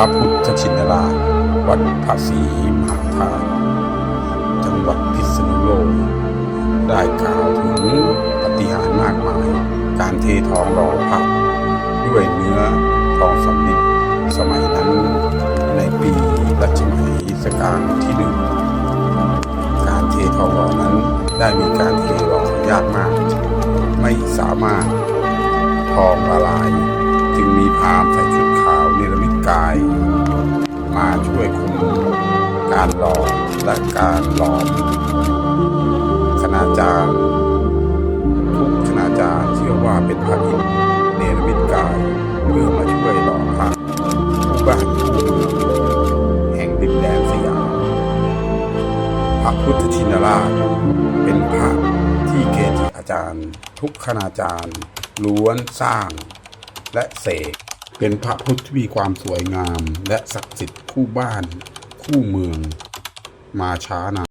ระพุทธชินราชวัดภาษีมหาธาตุจังหวัดพิษณุโลก ได้กล่าวถึงปฏิหารมากมาย การเททองหล่อพระด้วยเนื้อทองสำริดสมัยนั้นในปีรัชมัยสการที่หนึ่งการเททองหล่อนั้นได้มีการเทหล่อยากมาก ไม่สามารถทองละลาย กาย มาช่วยคุมการหล่อและการหลอมคณาจารย์ทุกคณาจารย์เชื่อว่าเป็นพระอินทร์เนรมิตกายเพื่อมาช่วยหล่อพระผู้บ้านผู้มือแห่งดินแดนสยามพระพุทธชินราชเป็นพระที่เกจิอาจารย์ ทุกคณาจารย์ล้วนสร้างและเสก เป็นพระพุทธที่มีความสวยงามและศักดิ์สิทธิ์คู่บ้านคู่เมืองมาช้านาน